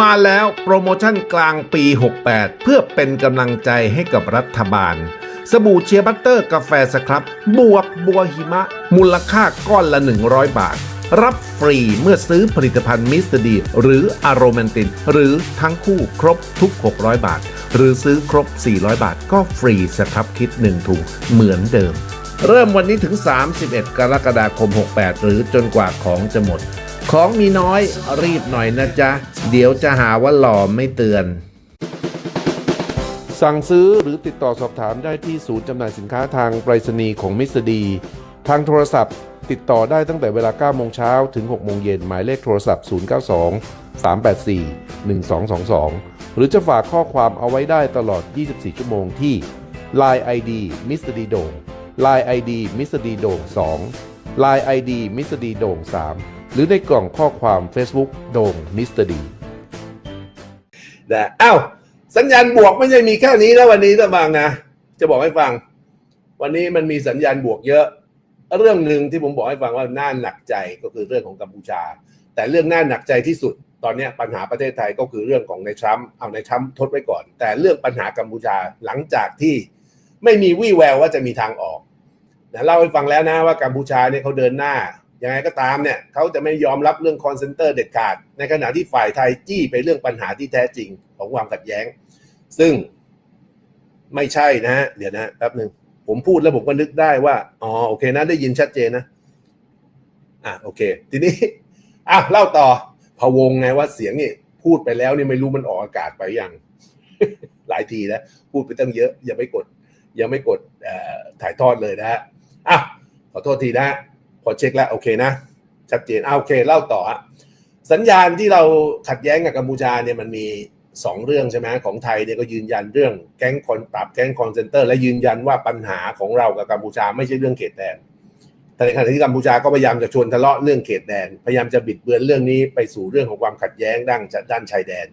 มาแล้วโปรโมชั่นกลางปี 68 เพื่อเป็นกำลังใจให้กับรัฐบาล สบู่เชียร์บัตเตอร์กาแฟสครับ บวกบัวหิมะ มูลค่าก้อนละ 100 บาท รับฟรีเมื่อซื้อผลิตภัณฑ์มิสเตอร์ดี หรืออารแมนติน หรือทั้งคู่ครบทุก 600 บาท หรือซื้อครบ 400 บาท ก็ฟรีสครับคิด1ถุงเหมือนเดิม เริ่มวันนี้ถึง 31 กรกฎาคม 68 หรือจนกว่าของจะหมด ของมีน้อยรีบหน่อยนะจ๊ะ เดี๋ยวจะหาว่าหล่อไม่เตือน สั่งซื้อหรือติดต่อสอบถามได้ที่ศูนย์จำหน่ายสินค้าทางไปรษณีย์ของมิสดี ทางโทรศัพท์ ติดต่อได้ตั้งแต่เวลา9โมงเช้าถึง6โมงเย็นหมายเลขโทรศัพท์ 092 384 1222 หรือจะฝากข้อความเอาไว้ได้ตลอด 24 ชั่วโมงที่ Line ID Mr. D โด่ง Line ID Mr. D โด่ง2 Line ID Mr. D โด่ง3 หรือในกล่องข้อความ Facebook โด่ง Mr. D นะอ้าวสัญญาณบวกไม่ใช่มีแค่นี้แล้ววันนี้นะบางนะ จะบอกให้ฟัง วันนี้มันมีสัญญาณบวกเยอะ เรื่องหนึ่งที่ผมบอกให้ฟังว่าน่าหนักใจก็คือเรื่องของกัมพูชา แต่เรื่องน่าหนักใจที่สุด ตอนนี้ปัญหาประเทศไทยก็คือเรื่องของในทรัมป์เอาในทรัมป์ทดไว้ก่อน แต่เรื่องปัญหากัมพูชาหลังจากที่ไม่มีวี่แววว่าจะมีทางออกนะเล่าให้ฟังแล้วนะว่ากัมพูชาเนี่ยเขาเดินหน้า ยังไงก็ตามเนี่ยเขาจะไม่ยอมรับเรื่องคอนเซนเตอร์เด็ดขาด ในขณะที่ฝ่ายไทยจี้ไปเรื่องปัญหาที่แท้จริงของความขัดแย้ง ซึ่งไม่ใช่นะฮะเดี๋ยวนะแป๊บหนึ่งผมพูดแล้วผมก็นึกได้ว่าอ๋อโอเคนะได้ยินชัดเจนนะอะโอเค ทีนี้อะเล่าต่อพะวงไงว่าเสียงนี่พูดไปแล้วนี่ไม่รู้มันออกอากาศไปยัง หลายทีแล้วพูดไปตั้งเยอะอย่าไม่กดยังไม่กดถ่ายทอดเลยนะฮะอะขอโทษทีนะ พอเช็คแล้วโอเคนะ ชัดเจนอะโอเคเล่าต่อสัญญาณที่เราขัดแย้งกับกัมพูชาเนี่ยมันมีสองเรื่องใช่ไหมของไทยเนี่ยก็ยืนยันเรื่องแก๊งคอนปราบแก๊งคอนเซนเตอร์และยืนยันว่าปัญหาของเรากับกัมพูชาไม่ใช่เรื่องเขตแดนแต่ในขณะที่กัมพูชาก็พยายามจะชวนทะเลาะเรื่องเขตแดน พยายามจะบิดเบือนเรื่องนี้ไปสู่เรื่องของความขัดแย้งด้านด้านชายแดน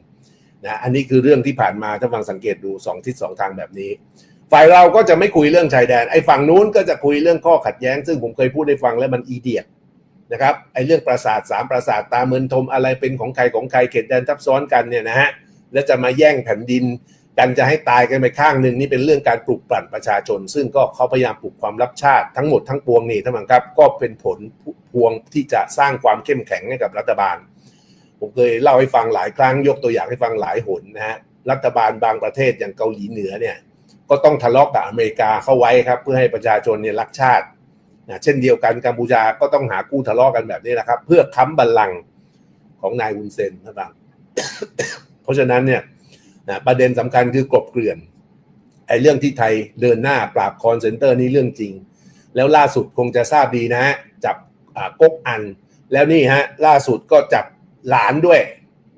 นะอันนี้คือเรื่องที่ผ่านมาถ้าฟังสังเกตดูสองทิศสองทางแบบนี้ ฝ่ายเราก็จะไม่คุยเรื่องชายแดนไอ้ฝั่งนู้นก็จะคุยเรื่องข้อขัดแย้ง ซึ่งผมเคยพูดให้ฟังแล้วมันอีเดียดนะครับไอ้เรื่องปราสาทสามปราสาทตาเมือนทมอะไรเป็นของใครของใครเขตแดนทับซ้อนกันเนี่ยนะฮะแล้วจะมาแย่งแผ่นดินกันจะให้ตายกันไปข้างหนึ่งนี่เป็นเรื่องการปลุกปั่นประชาชน ซึ่งก็เขาพยายามปลุกความรับชาติทั้งหมดทั้งปวงนี่ท่านผู้ชมครับก็เป็นผลพวงที่จะสร้างความเข้มแข็งให้กับรัฐบาล ผมเคยเล่าให้ฟังหลายครั้งยกตัวอย่างให้ฟังหลายหนนะฮะรัฐบาลบางประเทศอย่างเกาหลีเหนือเนี่ย ก็ต้องทะเลาะกับอเมริกาเข้าไว้ครับ เพื่อให้ประชาชนเนี่ยรักชาตินะเช่นเดียวกันกัมพูชาก็ต้องหาคู่ทะเลาะกันแบบนี้นะครับ เพื่อค้ำบัลลังก์ของนายวุนเซนนะครับเพราะฉะนั้นเนี่ยนะประเด็นสำคัญคือกลบเกลื่อนไอ้เรื่องที่ไทยเดินหน้าปราบคอนเซนเตอร์นี่เรื่องจริง แล้วล่าสุดคงจะทราบดีนะฮะจับก๊กอัน แล้วนี่ฮะล่าสุดก็จับหลานด้วย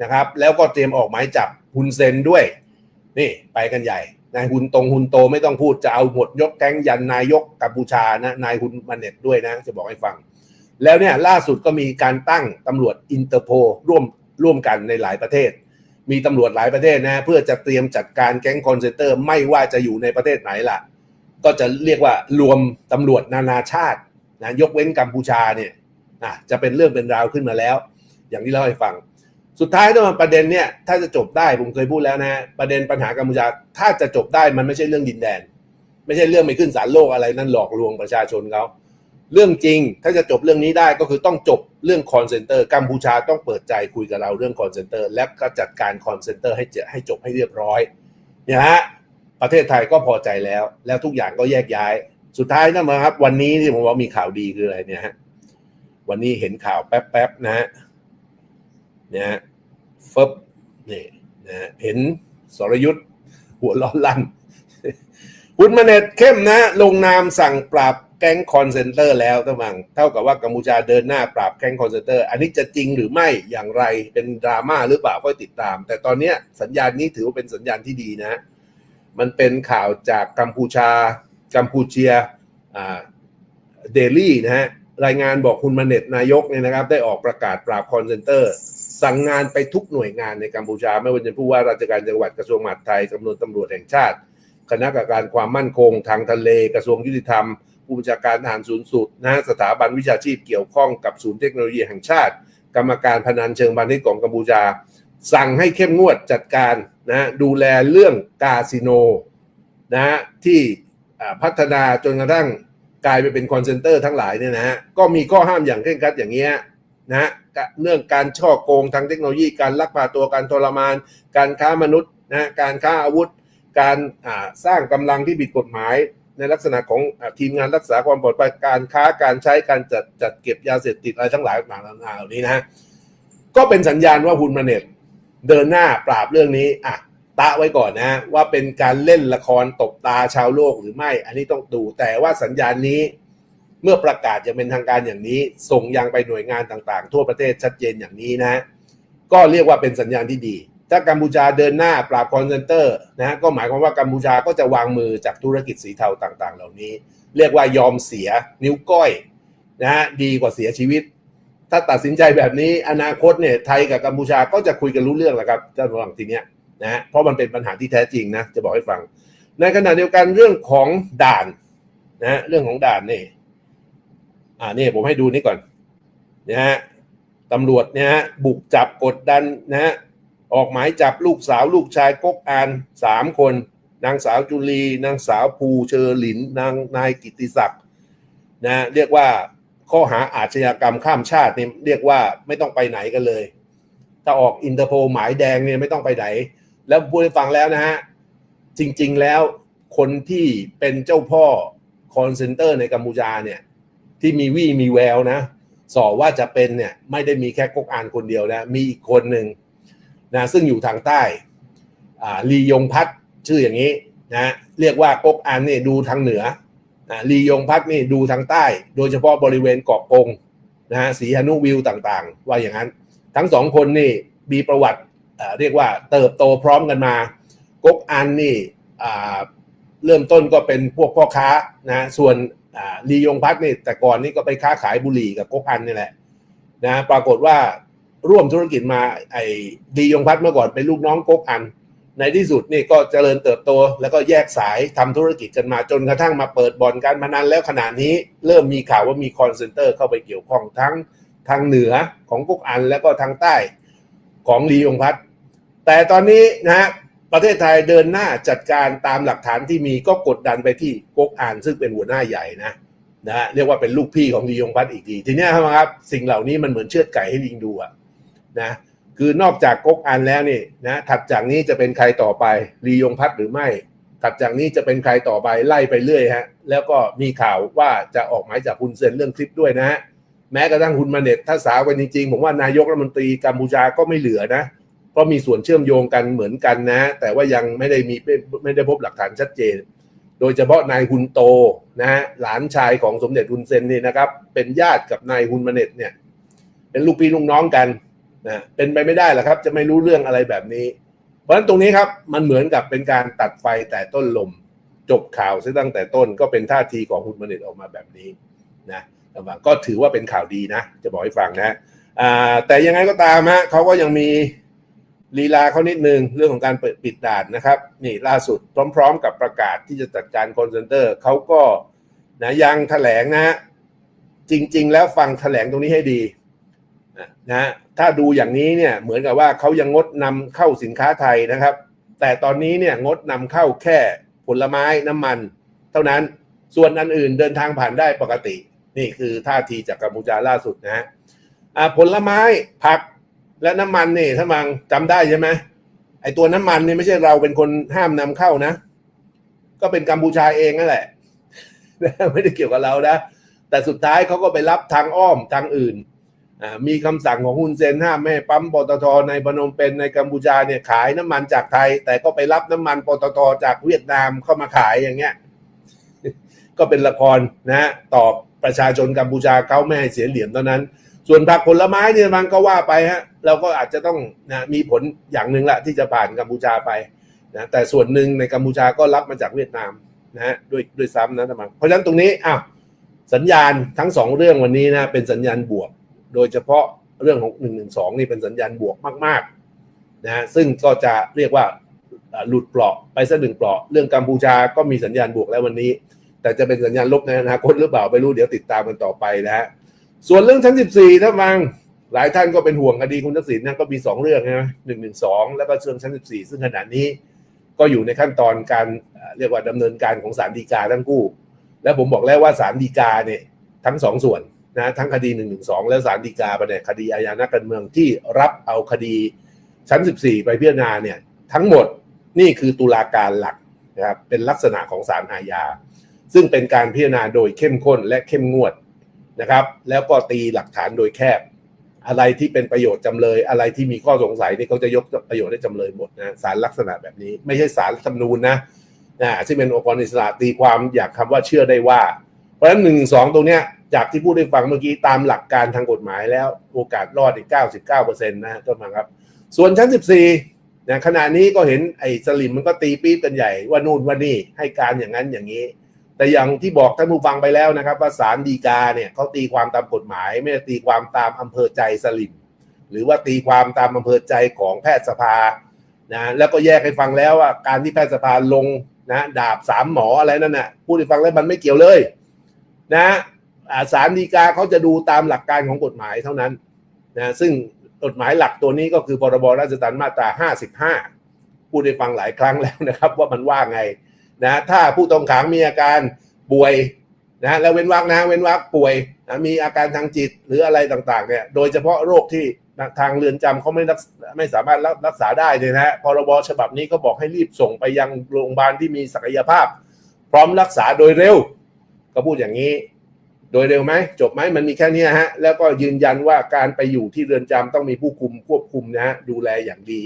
นะครับ แล้วก็เตรียมออกหมายจับฮุนเซนด้วย นี่ไปกันใหญ่ นายฮุนตรงฮุนโตไม่ต้องพูดจะเอาหมดยกแก๊งยันนายกกัมพูชานะนายฮุนมาเน็ตด้วยนะ จะบอกให้ฟัง แล้วเนี่ยล่าสุดก็มีการตั้งตำรวจอินเตอร์โพร่วมร่วมกันในหลายประเทศ มีตำรวจหลายประเทศนะ เพื่อจะเตรียมจัดการแก๊งคอนเซนเตอร์ไม่ว่าจะอยู่ในประเทศไหนล่ะ ก็จะเรียกว่ารวมตำรวจนานาชาตินะยกเว้นกัมพูชาเนี่ยะจะเป็นเรื่องเป็นราวขึ้นมาแล้ว อย่างที่เล่าให้ฟัง สุดท้ายถ้ามันประเด็นเนี่ยถ้าจะจบได้ผมเคยพูดแล้วนะประเด็นปัญหากัมพูชาถ้าจะจบได้มันไม่ใช่เรื่องดินแดน ไม่ใช่เรื่องไปขึ้นศาลโลกอะไรนั่นหลอกลวงประชาชนเขาเรื่องจริงถ้าจะจบเรื่องนี้ได้ก็คือต้องจบเรื่องคอนเซนเตอร์กัมพูชาต้องเปิดใจคุยกับเราเรื่องคอนเซนเตอร์และก็จัดการคอนเซนเตอร์ให้เจให้จบให้เรียบร้อยเนี่ยฮะประเทศไทยก็พอใจแล้ว แล้วทุกอย่างก็แยกย้าย สุดท้ายนะครับ วันนี้ที่ผมว่ามีข่าวดีคืออะไรเนี่ยฮะวันนี้เห็นข่าวแป๊บๆนะฮะ นี่ยฮะฟบนี่นะเห็นสรยุทธ์หัวล้อลั่นคุณมาเน็ตเข้มนะลงนามสั่งปราบแก๊งคอนเซนเตอร์แล้วท่านฟังเท่ากับว่ากัมพูชาเดินหน้าปราบแก๊งคอนเซนเตอร์ อันนี้จะจริงหรือไม่อย่างไรเป็นดราม่าหรือเปล่าก็ติดตาม แต่ตอนนี้สัญญาณนี้ถือว่าเป็นสัญญาณที่ดีนะ มันเป็นข่าวจากกัมพูชา กัมพูเชียเดลี่นะฮะรายงานบอกคุณมาเน็ตนายกเนี่ยนะครับ ได้ออกประกาศปราบคอนเซนเตอร์ สั่งงานไปทุกหน่วยงานในกัมพูชา ไม่ว่าจะผู้ว่าราชการจังหวัดกระทรวงมหาดไทยจำนวนตำรวจแห่งชาติ คณะกรรมการความมั่นคง ทางทะเลกระทรวงยุติธรรมผู้บัญชาการทหารสูงสุดนะสถาบันวิชาชีพเกี่ยวข้องกับศูนย์เทคโนโลยีแห่งชาติ กรรมการพนันเชิงพาณิชย์ของกัมพูชา สั่งให้เข้มงวดจัดการนะดูแลเรื่องคาสิโนนะที่พัฒนาจนกระทั่งกลายไปเป็นคอนเซนเตอร์ทั้งหลายเนี่ยนะฮะก็มีข้อห้ามอย่างเคร่งครัดอย่างเงี้ยนะ เรื่องการช่อโกงทางเทคโนโลยี การลักพาตัวการทรมาน การค้ามนุษย์นะการค้าอาวุธ การสร้างกำลังที่ผิดกฎหมาย ในลักษณะของอทีมงานรักษาความปลอดภัยการค้าการใช้การจัดจัดเก็บยาเสพติดอะไรทั้งหลายต่างๆเหล่านี้นะฮะก็เป็นสัญญาณว่าฮุนมาเน็ตเดินหน้าปราบเรื่องนี้อะตะไว้ก่อนนะว่าเป็นการเล่นละครตบตาชาวโลกหรือไม่ อันนี้ต้องดูแต่ว่าสัญญาณนี้ เมื่อประกาศอย่างเป็นทางการอย่างนี้ ส่งยังไปหน่วยงานต่างๆ ทั่วประเทศชัดเจนอย่างนี้นะ ก็เรียกว่าเป็นสัญญาณที่ดี ถ้ากัมพูชาเดินหน้าปราบคอนเซนเตอร์นะก็หมายความว่ากัมพูชาก็จะวางมือจากธุรกิจสีเทาต่างๆ เหล่านี้ เรียกว่ายอมเสียนิ้วก้อยนะฮะดีกว่าเสียชีวิต ถ้าตัดสินใจแบบนี้อนาคตเนี่ยไทยกับกัมพูชาก็จะคุยกันรู้เรื่องแหละครับเจ้าระหว่างทีเนี้ยนะฮะเพราะมันเป็นปัญหาที่แท้จริงนะจะบอกให้ฟัง ในขณะเดียวกันเรื่องของด่านนะฮะเรื่องของด่านนี่ อ่านี่ผมให้ดูนี่ก่อนนะฮะตำรวจเนี่ยฮะบุกจับกดดันนะฮะออกหมายจับลูกสาวลูกชายก๊กอานสามคน นางสาวจุลี นางสาวภูเชอหลินนางนายกิติศักดิ์นะเรียกว่าข้อหาอาชญากรรมข้ามชาตินี่เรียกว่าไม่ต้องไปไหนกันเลย ถ้าออกอินเตอร์โพลหมายแดงเนี่ยไม่ต้องไปไหน แล้วพูดให้ฟังแล้วนะฮะ จริงๆแล้วคนที่เป็นเจ้าพ่อคอนเซนเตอร์ในกัมพูชาเนี่ย ที่มีวี่มีแววนะสอว่าจะเป็นเนี่ยไม่ได้มีแค่ก๊กอานคนเดียวนะมีอีกคนหนึ่งนะซึ่งอยู่ทางใต้ลียงพัฒชื่ออย่างนี้นะเรียกว่าก๊กอานนี่ดูทางเหนืออ่าลียงพัฒนี่ดูทางใต้ โดยเฉพาะบริเวณเกาะกงนะฮะสีหนุวิวต่างๆ ว่าอย่างนั้น ทั้งสองคนนี่มีประวัติเรียกว่าเติบโตพร้อมกันมาก๊กอันนี่เริ่มต้นก็เป็นพวกพ่อค้านะส่วน ลียงพัฒน์นี่แต่ก่อนนี่ก็ไปค้าขายบุหรี่กับก๊กอันนี่แหละนะปรากฏว่าร่วมธุรกิจมาไอ้ลียงพัฒน์เมื่อก่อนเป็นลูกน้องก๊กอัน ในที่สุดนี่ก็เจริญเติบโต แล้วก็แยกสายทำธุรกิจกันมาจนกระทั่งมาเปิดบ่อนการพนันแล้วขณะนี้เริ่มมีข่าวว่ามีคอนเซนเตอร์เข้าไปเกี่ยวข้องทั้งทางเหนือของก๊กอันแล้วก็ทางใต้ของลียงพัฒน์แต่ตอนนี้นะฮะ ประเทศไทยเดินหน้าจัดการตามหลักฐานที่มีก็กดดันไปที่ก๊กอันซึ่งเป็นหัวหน้าใหญ่นะนะเรียกว่าเป็นลูกพี่ของลียงพัฒน์อีกทีทีนี้ครับ สิ่งเหล่านี้มันเหมือนเชือดไก่ให้ลิงดูอะนะคือนอกจากก๊กอันแล้วนี่นะถัดจากนี้จะเป็นใครต่อไปลียงพัฒน์หรือไม่ ถัดจากนี้จะเป็นใครต่อไปไล่ไปเรื่อยฮะแล้วก็มีข่าวว่าจะออกหมายจับคุณเซนเรื่องคลิปด้วยนะฮะแม้กระทั่งคุณมาเน็ตถ้าสาวกันจริงๆผมว่านายกรัฐมนตรีกัมพูชาก็ไม่เหลือนะ เพราะมีส่วนเชื่อมโยงกันเหมือนกันนะ แต่ว่ายังไม่ได้มีไม่ได้พบหลักฐานชัดเจน โดยเฉพาะนายฮุนโตนะฮะหลานชายของสมเด็จฮุนเซนนี่นะครับ เป็นญาติกับนายฮุนมาเน็ตเนี่ย เป็นลูกพี่ลูกน้องกันนะเป็นไปไม่ได้หรอกครับ จะไม่รู้เรื่องอะไรแบบนี้ เพราะฉะนั้นตรงนี้ครับมันเหมือนกับเป็นการตัดไฟแต่ต้นลม จบข่าวซะตั้งแต่ต้นก็เป็นท่าทีของฮุนมาเน็ตออกมาแบบนี้นะก็ถือว่าเป็นข่าวดีนะ จะบอกให้ฟังนะอ่าแต่ยังไงก็ตามฮะเขาก็ยังมี ลีลาเขานิดนึงเรื่องของการเปิดปิดด่านนะครับนี่ล่าสุดพร้อม ๆ กับประกาศที่จะจัดการคอนเซนเตอร์เขาก็นะยังแถลงนะ จริง ๆ แล้วฟังแถลงตรงนี้ให้ดีนะนะถ้าดูอย่างนี้เนี่ยเหมือนกับว่าเขายังงดนำเข้าสินค้าไทยนะครับ แต่ตอนนี้เนี่ยงดนำเข้าแค่ผลไม้น้ำมัน เท่านั้นส่วนอันอื่นเดินทางผ่านได้ปกติ นี่คือท่าทีจากกัมพูชาล่าสุดนะฮะผลไม้ผัก และน้ำมันนี่ถ้ามังจำได้ใช่ไหมไอตัวน้ำมันนี่ไม่ใช่เราเป็นคนห้ามนำเข้านะ ก็เป็นกัมพูชาเองนั่นแหละ ไม่ได้เกี่ยวกับเรานะ แต่สุดท้ายเขาก็ไปรับทางอ้อมทางอื่น มีคำสั่งของฮุนเซนห้ามไม่ปั๊มปตทในพนมเปญในกัมพูชาเนี่ยขายน้ำมันจากไทย แต่ก็ไปรับน้ำมันปตทจากเวียดนามเข้ามาขายอย่างเงี้ย ก็เป็นละครนะ ตอบประชาชนกัมพูชาเขาไม่ให้เสียเหลี่ยมเท่านั้น ส่วนผักผลไม้เนี่ยมันก็ว่าไปฮะเราก็อาจจะต้องนะมีผลอย่างหนึ่งละที่จะผ่านกัมพูชาไปนะแต่ส่วนหนึ่งในกัมพูชาก็รับมาจากเวียดนามนะฮะด้วยด้วยซ้ำนะท่านเพราะฉะนั้นตรงนี้อ้าวสัญญาณทั้งสองเรื่องวันนี้นะเป็นสัญญาณบวก โดยเฉพาะเรื่องของหนึ่งหนึ่งสองนี่เป็นสัญญาณบวกมากๆนะซึ่งก็จะเรียกว่าหลุดเปราะไปสักหนึ่งเปราะเรื่องกัมพูชาก็มีสัญญาณบวกแล้ววันนี้ แต่จะเป็นสัญญาณลบในอนาคตหรือเปล่าไม่รู้เดี๋ยวติดตามกันต่อไปนะฮะ ส่วนเรื่องชั้น 14 ถ้าฟังหลายท่านก็เป็นห่วงคดีคุณทักษิณนะก็มีสองเรื่องนะหนึ่งหนึ่งสองแล้วก็เรื่องชั้นสิบสี่ซึ่งขณะนี้ก็อยู่ในขั้นตอนการเรียกว่าดำเนินการของศาลฎีกาทั้งคู่ และผมบอกแล้วว่าศาลฎีกาเนี่ยทั้งสองส่วนนะทั้งคดี1นึและศาลฎีกาประเด็นคดีอาญานักการเมืองที่รับเอาคดีชั้น 14 ไปพิจารณาเนี่ยทั้งหมดนี่คือตุลาการหลักนะครับเป็นลักษณะของศาลอาญาซึ่งเป็นการพิจารณาโดยเข้มข้นและเข้มงวด นะครับ แล้วก็ตีหลักฐานโดยแคบ อะไรที่เป็นประโยชน์จำเลย อะไรที่มีข้อสงสัยนี่เขาจะยกประโยชน์ให้จำเลยหมดนะสารลักษณะแบบนี้ ไม่ใช่สารรัฐธรรมนูญนะนะซึ่งเป็นองค์กรอิสระตีความอยากคำว่าเชื่อได้ว่า เพราะฉะนั้นหนึ่งสองตรงเนี้ยจากที่พูดได้ฟังเมื่อกี้ตามหลักการทางกฎหมายแล้วโอกาสรอดอีก 99%นะก็มาครับ ส่วนชั้น 14นะขณะนี้ก็เห็นไอ้สลิมมันก็ตีปี๊บกันใหญ่ว่านู่นว่านี่ให้การอย่างนั้นอย่างนี้ แต่อย่างที่บอกท่านผู้ฟังไปแล้วนะครับว่าศาลฎีกาเนี่ยเขาตีความตามกฎหมาย ไม่ได้ตีความตามอำเภอใจสลิมหรือว่าตีความตามอำเภอใจของแพทยสภานะแล้วก็แยกให้ฟังแล้วว่าการที่แพทยสภาลงนะดาบสามหมออะไรนั่นน่ะพูดให้ฟังแล้วมันไม่เกี่ยวเลย นะอ่าศาลฎีกาเขาจะดูตามหลักการของกฎหมายเท่านั้นนะซึ่งกฎหมายหลักตัวนี้ก็คือพรบราชทัณฑ์มาตรา 55 พูดได้ฟังหลายครั้งแล้วนะครับ ว่ามันว่าไง นะถ้าผู้ต้องขังมีอาการป่วยนะแล้วเว้นวรรคนะเว้นวรรคป่วยนะมีอาการทางจิตหรืออะไรต่างๆเนี่ยโดยเฉพาะโรคที่ทางเรือนจำเขาไม่รักไม่สามารถรักษาได้เนี่ยนะฮะพรบฉบับนี้ก็บอกให้รีบส่งไปยังโรงพยาบาลที่มีศักยภาพ พร้อมรักษาโดยเร็ว ก็พูดอย่างนี้ โดยเร็วไหมจบไหมมันมีแค่นี้ฮะแล้วก็ยืนยันว่าการไปอยู่ที่เรือนจำต้องมีผู้คุมควบคุมนะฮะดูแลอย่างดี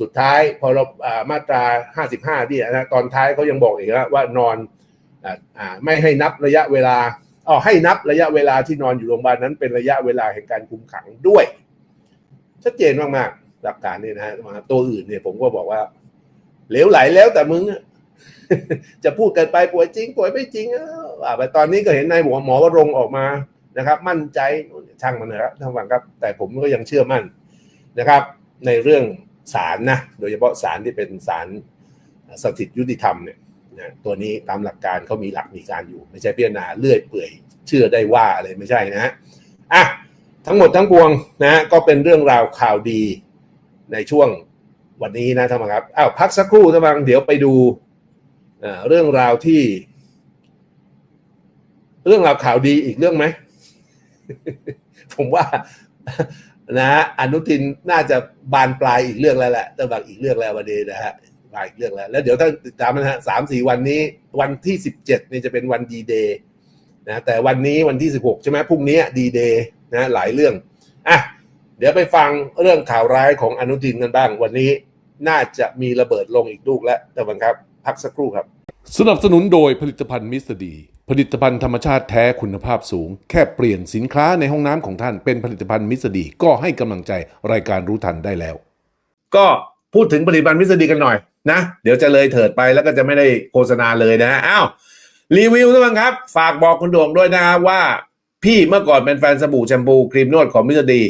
สุดท้ายพอเรามาตรา 55ที่นะตอนท้ายเขายังบอกอีกว่าว่านอนออไม่ให้นับระยะเวลาอ๋อให้นับระยะเวลาที่นอนอยู่โรงพยาบาลนั้นเป็นระยะเวลาแห่งการคุมขังด้วยชัดเจนมากๆหลักการนี่นะฮะตัวอื่นเนี่ยผมก็บอกว่าเหลวไหลแล้วแต่มึงจะพูดเกินไปป่วยจริงป่วยไม่จริงอ่าไปตอนนี้ก็เห็นนายหมอหมอวรงออกมานะครับ มั่นใจช่างมันนะครับท่านฟังครับ แต่ผมก็ยังเชื่อมั่นนะครับ ในเรื่อง ศาลนะโดยเฉพาะศาลที่เป็นศาลสถิตยุติธรรมเนี่ยนะตัวนี้ตามหลักการเขามีหลักมีการอยู่ ไม่ใช่พิจารณาเลื่อยเปื่อย เชื่อได้ว่าอะไรไม่ใช่นะฮะอะทั้งหมดทั้งปวงนะก็เป็นเรื่องราวข่าวดีในช่วงวันนี้นะท่านผู้ชมครับอ้าวพักสักครู่ท่านผู้ชมเดี๋ยวไปดูอ่อเรื่องราวที่ เรื่องราวข่าวดีอีกเรื่องไหม ผมว่า นะฮะอนุทินน่าจะบานปลายอีกเรื่องแล้วแหละต้องบอกอีกเรื่องแล้ววันนี้นะฮะมาอีกเรื่องแล้ว แล้วเดี๋ยวถ้าติดตามนะฮะสามสี่วันนี้วันที่สิบเจ็ดนี่จะเป็นวันดีเดย์นะแต่วันนี้วันที่สิบหกใช่ไหมพรุ่งนี้ดีเดย์นะหลายเรื่องอะเดี๋ยวไปฟังเรื่องข่าวร้ายของอนุทินกันบ้าง วันนี้น่าจะมีระเบิดลงอีกลูกแล้วแต่บังครับ พักสักครู่ครับ สนับสนุนโดยผลิตภัณฑ์มิสดี ผลิตภัณฑ์ธรรมชาติแท้คุณภาพสูง แค่เปลี่ยนสินค้าในห้องน้ำของท่านเป็นผลิตภัณฑ์มิสดีก็ให้กำลังใจรายการรู้ทันได้แล้ว ก็พูดถึงผลิตภัณฑ์มิสดีกันหน่อยนะเดี๋ยวจะเลยเถิดไปแล้วก็จะไม่ได้โฆษณาเลยนะอ้าวรีวิวทุกท่านครับ ฝากบอกคุณด่งด้วยนะว่า พี่เมื่อก่อนเป็นแฟนสบู่แชมพูครีมนวดของมิสดี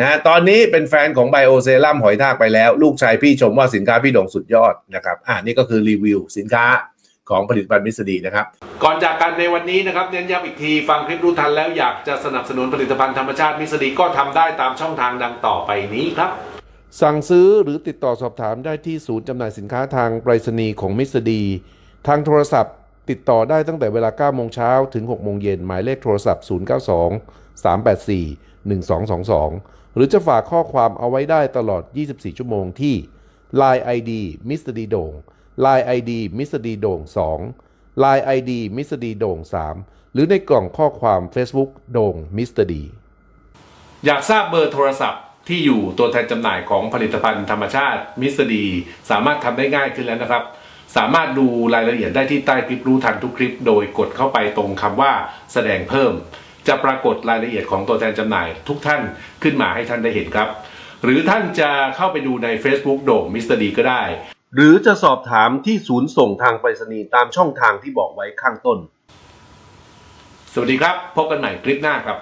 นะตอนนี้เป็นแฟนของไบโอเซรั่มหอยทากไปแล้ว ลูกชายพี่ชมว่าสินค้าพี่ดงสุดยอดนะครับอ่านี่ก็คือรีวิวสินค้า ของผลิตภัณฑ์มิสดีนะครับ ก่อนจากกันในวันนี้นะครับเน้นย้ำอีกทีฟังคลิปรู้ทันแล้วอยากจะสนับสนุนผลิตภัณฑ์ธรรมชาติมิสดีก็ทำได้ตามช่องทางดังต่อไปนี้ครับสั่งซื้อหรือติดต่อสอบถามได้ที่ศูนย์จำหน่ายสินค้าทางไปรษณีย์ของมิสดี ทางโทรศัพท์ ติดต่อได้ตั้งแต่เวลา9โมงเช้าถึง6โมงเย็นหมายเลขโทรศัพท์ 092 384 1222 หรือจะฝากข้อความเอาไว้ได้ตลอด 24 ชั่วโมงที่ Line ID Mr. D โด่ง Line ID Mr. D โด่ง2 Line ID Mr. D โด่ง3 หรือในกล่องข้อความ Facebook โด่ง Mr. D อยากทราบเบอร์โทรศัพท์ที่อยู่ตัวแทนจำหน่ายของผลิตภัณฑ์ธรรมชาติมิสดี สามารถทำได้ง่ายขึ้นแล้วนะครับ สามารถดูรายละเอียดได้ที่ใต้คลิปรู้ทันทุกคลิป โดยกดเข้าไปตรงคำว่าแสดงเพิ่ม จะปรากฏรายละเอียดของตัวแทนจำหน่ายทุกท่านขึ้นมาให้ท่านได้เห็นครับ หรือท่านจะเข้าไปดูใน Facebook โด่งมิสเตอร์ดีก็ได้ หรือจะสอบถามที่ศูนย์ส่งทางไปรษณีย์ตามช่องทางที่บอกไว้ข้างต้น สวัสดีครับ พบกันใหม่คลิปหน้าครับ